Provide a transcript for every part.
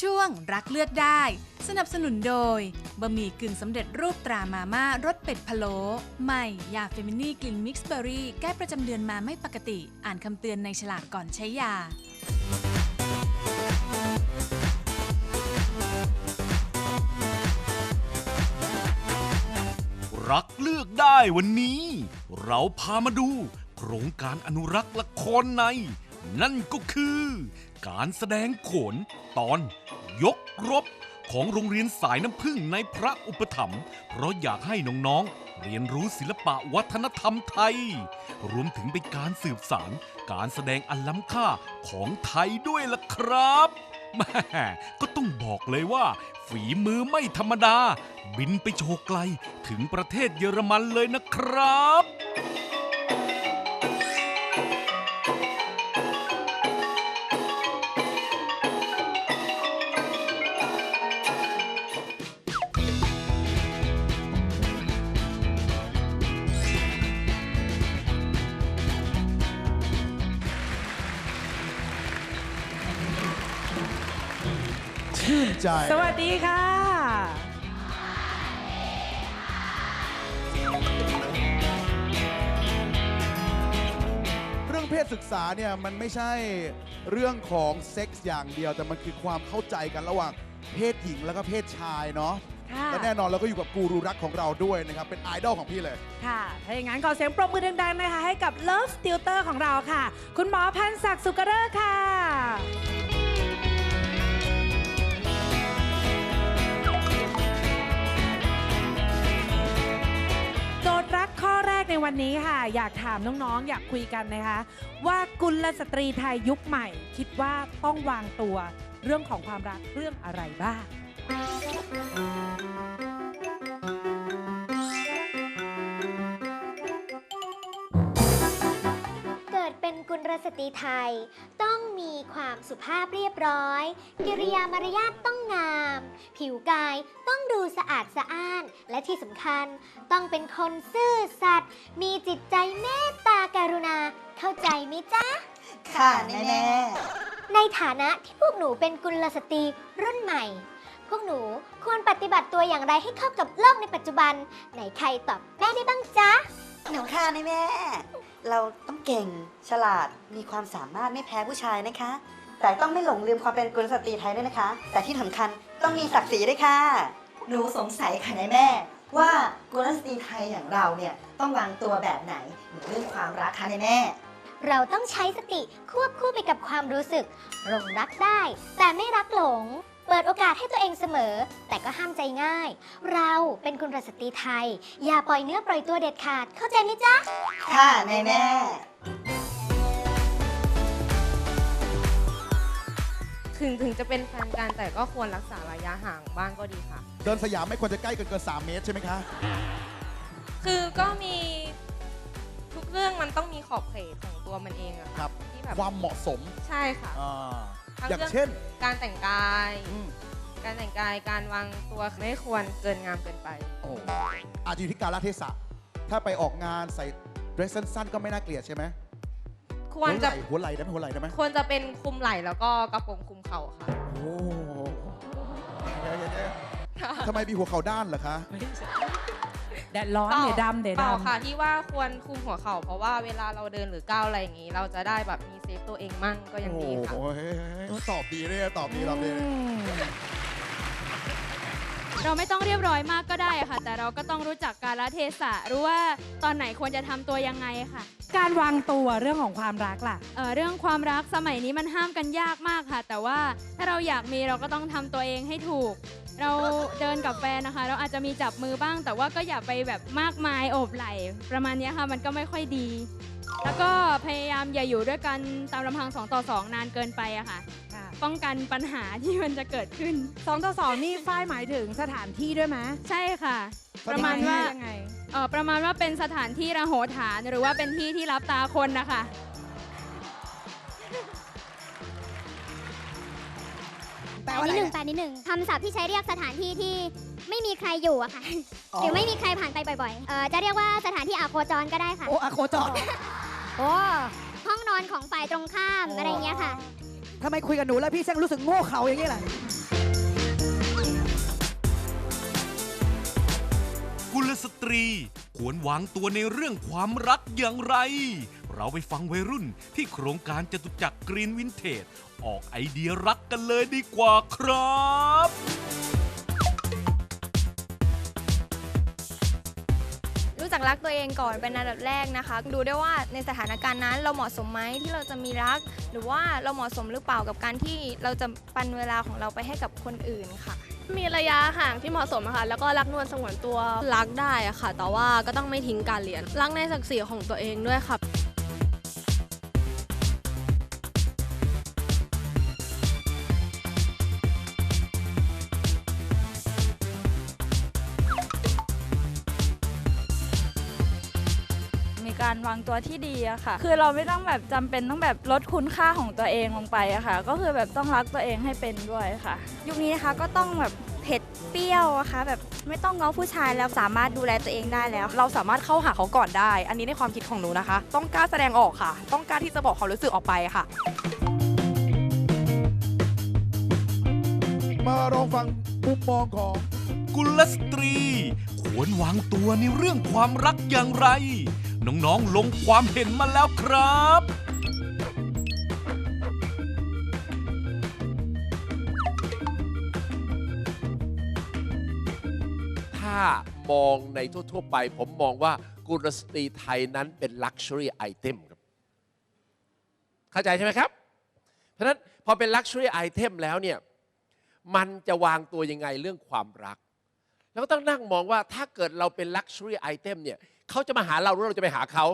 ช่วงรักเลือกได้ สนับสนุนโดยบะหมี่กึ่งสำเร็จรูปตรามาม่ารสเป็ดพะโล้ใหม่ยาเฟมินี่กลิ่นมิกซ์เบอรี่ แก้ประจำเดือนมาไม่ปกติ อ่านคำเตือนในฉลากก่อนใช้ยา รักเลือกได้วันนี้ เราพามาดู โครงการอนุรักษ์ละครใน นั่นก็คือ การแสดงโขนตอน ยกรบ ของโรงเรียนสายน้ำพึ่งในพระอุปถัมภ์เพราะอยากให้น้องๆ เรียนรู้ศิลปะวัฒนธรรมไทย รวมถึงเป็นการสืบสารการแสดงอันล้ำค่าของไทยด้วยล่ะครับแม่ก็ต้องบอกเลยว่า ฝีมือไม่ธรรมดา บินไปโชว์ไกลถึงประเทศเยอรมันเลยนะครับ ใจ สวัสดีค่ะ เรื่องเพศศึกษาเนี่ยมันไม่ใช่เรื่องของเซ็กส์อย่างเดียว แต่มันคือความเข้าใจกันระหว่างเพศหญิงแล้วก็เพศชายเนาะค่ะและแน่นอนเราก็อยู่กับกูรูรักของเราด้วยนะครับ เป็นไอดอลของพี่เลย ค่ะ ถ้าอย่างนั้นขอเสียงปรบมือดังๆนะคะให้กับ Love Tutor ของเราค่ะ คุณหมอพันศักดิ์สุกเริกค่ะ รักข้อแรกในวันนี้ค่ะ อยากถามน้องๆ อยากคุยกันนะคะ ว่ากุลสตรีไทยยุคใหม่ คิดว่าต้องวางตัวเรื่องของความรักเรื่องอะไรบ้าง ตรีไทย ต้องมีความสุภาพเรียบร้อย กิริยามารยาทต้องงาม ผิวกายต้องดูสะอาดสะอ้าน และที่สำคัญต้องเป็นคนซื่อสัตย์มีจิตใจเมตตาการุณา เข้าใจไหมจ๊ะ ค่ะแน่ในฐานะที่พวกหนูเป็นกุลสตรีรุ่นใหม่ พวกหนูควรปฏิบัติตัวอย่างไรให้เข้ากับโลกในปัจจุบัน ไหนใครตอบแม่ได้บ้างจ๊ะ ๆหนูค่ะแม่ เราต้องเก่งฉลาดมีความสามารถไม่แพ้ผู้ชายนะคะ แต่ต้องไม่หลงลืมความเป็นกุลสตรีไทยด้วยนะคะ แต่ที่สำคัญต้องมีศักดิ์ศรีด้วยค่ะ หนูสงสัยค่ะนายแม่ ว่ากุลสตรีไทยอย่างเราเนี่ยต้องวางตัวแบบไหนในเรื่องความรักคะนายแม่ เราต้องใช้สติควบคู่ไปกับความรู้สึกหลงรักได้ แต่ไม่รักหลง เปิดโอกาสให้ตัวเองเสมอ แต่ก็ห้ามใจง่าย เราเป็นคุณรสตรีไทย อย่าปล่อยเนื้อปล่อยตัวเด็ดขาด เข้าใจไหมจ๊ะ ค่ะนายแม่ถึงถึงจะเป็นแฟนกันแต่ก็ควรรักษาระยะห่างบ้างก็ดีค่ะ เดินสยามไม่ควรจะใกล้เกินเกิน3เมตรใช่ไหมคะ คือก็มีทุกเรื่องมันต้องมีขอบเขตของตัวมันเองอะครัค่ะบที่แบบความเหมาะสมใช่ค่ะ อ่า ทั้งอย่างเรื่องเช่น การแต่งกาย อืมการแต่งกายการวางตัวไม่ควรเกินงามเกินไป โอ้อาจจะอยู่ที่กาลเทศะ ถ้าไปออกงานใส่เดรสสั้นๆก็ไม่น่าเกลียดใช่ไหมควรจะหัวไหล่หัวไหล่ได้ไหมหัวไหล่ได้ไหมควรจะเป็นคลุมไหล่แล้วก็กระโปรงคลุมเข่าค่ะ โอ้เดี๋ยวๆๆทำไมมีหัวเข่าด้านเหรอคะ แดดร้อนเดี๋ยวดำเดี๋ยวเปล่าดำค่ะที่ว่าควรคลุมหัวเข่า เพราะว่าเวลาเราเดินหรือก้าวอะไรอย่างนี้ เราจะได้แบบมีเซฟตัวเองมั่งก็ยังดีค่ะ โอ้โหตอบดีเลยตอบดีตอบดีเราไม่ต้องเรียบร้อยมากก็ได้ค่ะ แต่เราก็ต้องรู้จักกาลเทศะรู้ว่าตอนไหนควรจะทำตัวยังไงค่ะ การวางตัวเรื่องของความรักล่ะ เอ่อเรื่องความรักสมัยนี้มันห้ามกันยากมากค่ะ แต่ว่าถ้าเราอยากมีเราก็ต้องทำตัวเองให้ถูก เราเดินกับแฟนนะคะ เราอาจจะมีจับมือบ้าง แต่ว่าก็อย่าไปแบบมากมายโอบไหล่ประมาณเนี้ยค่ะมันก็ไม่ค่อยดี แล้วก็พยายามอย่าอยู่ด้วยกันตามลำพังสองต่อสองนานเกินไปอะค่ะ ค่ะป้องกันปัญหาที่มันจะเกิดขึ้น สองต่อสองนี่ฝ้ายหมายถึงสถานที่ด้วยไหมใช่ค่ะ ประมาณว่ายังไง เออประมาณว่าเป็นสถานที่ระโหฐานหรือว่าเป็นที่ที่รับตาคนนะคะ แปลนิดหนึ่งแปลนิดหนึ่งคำศัพท์ที่ใช้เรียกสถานที่ที่ไม่มีใครอยู่อะค่ะ หรือไม่มีใครผ่านไปบ่อยๆเออจะเรียกว่าสถานที่อาโคจรก็ได้ค่ะ โอ้อะโคจรโอ้ห้องนอนของฝ่ายตรงข้ามอะไรเงี้ยค่ะ ทำไมคุยกับหนูแล้วพี่ช่างรู้สึกโง่เขาอย่างนี้ล่ะกุลสตรี ควรวางตัวในเรื่องความรักอย่างไร เราไปฟังวัยรุ่นที่โครงการจตุจักรกรีนวินเทจออกไอเดียรักกันเลยดีกว่าครับรู้จักรักตัวเองก่อนเป็นอันดับแรกนะคะ ดูได้ว่าในสถานการณ์นั้นเราเหมาะสมไหมที่เราจะมีรัก หรือว่าเราเหมาะสมหรือเปล่ากับการที่เราจะปันเวลาของเราไปให้กับคนอื่นค่ะ มีระยะห่างที่เหมาะสมอะค่ะ แล้วก็รักนวลสงวนตัวรักได้อะค่ะ แต่ว่าก็ต้องไม่ทิ้งการเรียน รักในศักดิ์ศรีของตัวเองด้วยค่ะ การวางตัวที่ดีอะค่ะ คือเราไม่ต้องแบบจำเป็นต้องแบบลดคุณค่าของตัวเองลงไปอะค่ะ ก็คือแบบต้องรักตัวเองให้เป็นด้วยค่ะ ยุคนี้นะคะก็ต้องแบบเผ็ดเปรี้ยวนะคะแบบไม่ต้องง้อผู้ชายแล้วสามารถดูแลตัวเองได้แล้ว เราสามารถเข้าหาเขาก่อนได้ อันนี้ในความคิดของหนูนะคะ ต้องกล้าแสดงออกค่ะ ต้องกล้าที่จะบอกความรู้สึกออกไปค่ะ มาลองฟังมุมมองของกุลสตรี ควรวางตัวในเรื่องความรักอย่างไร น้องๆ ลงความเห็นมาแล้วครับถ้ามองในทั่ว ๆ ไป ผมมองว่ากุลสตรีไทยนั้นเป็น Luxury Item ครับ เข้าใจใช่ไหมครับ เพราะนั้นพอเป็น Luxury Item แล้วเนี่ยมันจะวางตัวยังไงเรื่องความรัก แล้วก็ต้องนั่งมองว่าถ้าเกิดเราเป็น Luxury Item เนี่ย เขาจะมาหาเราหรือเราจะไปหาเขา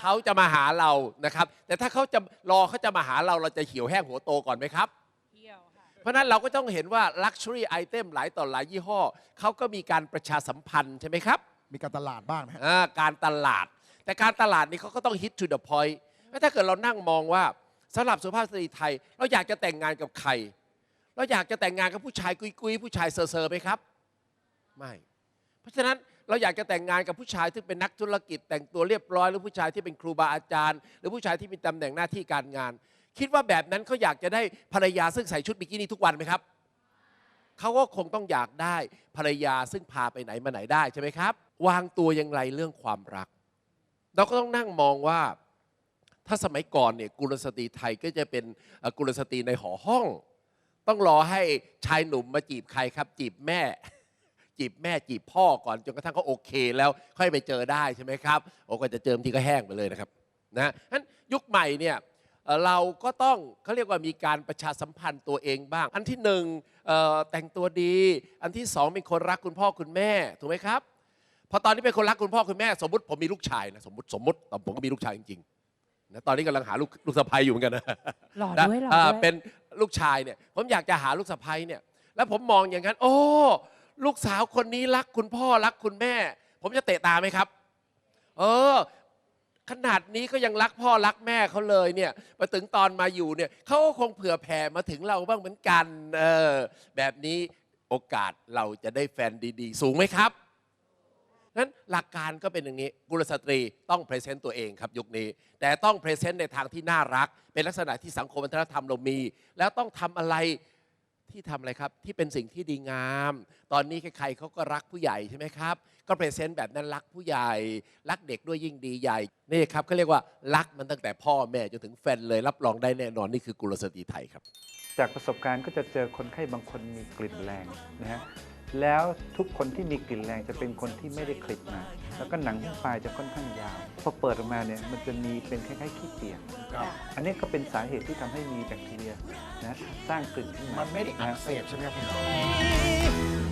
เขาจะมาหาเรานะครับ แต่ถ้าเขาจะรอเขาจะมาหาเราเราจะเหี่ยวแห้งหัวโตก่อนไหมครับเพราะฉะนั้นเราก็ต้องเห็นว่า Luxury Item หลายต่อหลายยี่ห้อเขาก็มีการประชาสัมพันธ์ใช่ไหมครับมีการตลาดบ้างนะฮะอ่าการตลาด แต่การตลาดนี้เขาก็ต้อง hit to the point แล้วถ้าเกิดเรานั่งมองว่าสำหรับสุภาพสตรีไทย เราอยากจะแต่งงานกับใคร เราอยากจะแต่งงานกับผู้ชายกุยๆผู้ชายเซอร์ๆไหมครับ ไม่ เพราะฉะนั้น เราอยากจะแต่งงานกับผู้ชายที่เป็นนักธุรกิจ แต่งตัวเรียบร้อยหรือผู้ชายที่เป็นครูบาอาจารย์ หรือผู้ชายที่มีตำแหน่งหน้าที่การงาน คิดว่าแบบนั้นเขาอยากจะได้ภรรยาซึ่งใส่ชุดบิกินี่ทุกวันไหมครับเขาก็คงต้องอยากได้ภรรยาซึ่งพาไปไหนมาไหนได้ใช่ไหมครับ วางตัวอย่างไรเรื่องความรัก เราก็ต้องนั่งมองว่า ถ้าสมัยก่อนเนี่ยกุลสตรีไทยก็จะเป็นกุลสตรีในหอห้อง ต้องรอให้ชายหนุ่มมาจีบใครครับ จีบแม่ จีบแม่จีบพ่อก่อนจนกระทั่งเขาโอเค แล้วค่อยไปเจอได้ใช่ไหมครับโอ้ก็จะเจอทีก็แห้งไปเลยนะครับนะนั้นยุคใหม่เนี่ยเอ่อเราก็ต้องเขาเรียกว่ามีการประชาสัมพันธ์ตัวเองบ้าง อันที่หนึ่งเอ่อแต่งตัวดี อันที่สองเป็นคนรักคุณพ่อคุณแม่ถูกไหมครับพอตอนนี้เป็นคนรักคุณพ่อคุณแม่ สมมติผมมีลูกชายนะสมมติสมมติตอนผมก็มีลูกชายจริงๆนะตอนนี้กำลังหาลูกลูกสะใภ้อยู่เหมือนกันนะหล่อนะด้วยหล่ออ่าด้วยเป็นลูกชายเนี่ยผมอยากจะหาลูกสะใภ้เนี่ยแล้วผมมองอย่างนั้น โอ้ ลูกสาวคนนี้รักคุณพ่อรักคุณแม่ ผมจะเตะตาไหมครับ เออ ขนาดนี้ก็ยังรักพ่อรักแม่เขาเลยเนี่ยมาถึงตอนมาอยู่เนี่ยเขาก็คงเผื่อแผ่มาถึงเราบ้างเหมือนกันเออแบบนี้โอกาสเราจะได้แฟนดีๆ สูงไหมครับนั้นหลักการก็เป็นอย่างนี้กุลสตรีต้องเพรสเซนต์ตัวเองครับยุคนี้ แต่ต้องเพรสเซนต์ในทางที่น่ารัก เป็นลักษณะที่สังคมวัฒนธรรมเรามี แล้วต้องทำอะไร ที่ทำอะไรครับ ที่เป็นสิ่งที่ดีงาม ตอนนี้ใครๆเขาก็รักผู้ใหญ่ใช่ไหมครับ ก็เพรเซนต์แบบนั้นรักผู้ใหญ่ รักเด็กด้วยยิ่งดีใหญ่นี่ครับเขาเรียกว่ารักมันตั้งแต่พ่อแม่จนถึงแฟนเลยรับรองได้แน่นอนนี่คือกุลสตรีไทยครับ จากประสบการณ์ก็จะเจอคนไข้บางคนมีกลิ่นแรงนะฮะ แล้วทุกคนที่มีกลิ่นแรงจะเป็นคนที่ไม่ได้คลิปมา แล้วก็หนังหุ้มปลายจะค่อนข้างยาว พอเปิดออกมาเนี่ยมันจะมีเป็นคล้ายๆขี้เปียกอันนี้ก็เป็นสาเหตุที่ทำให้มีแบคทีเรียนะสร้างกลิ่นขึ้นมา มันไม่ได้อักนะเสบใช่ไหมครับคุณหมอ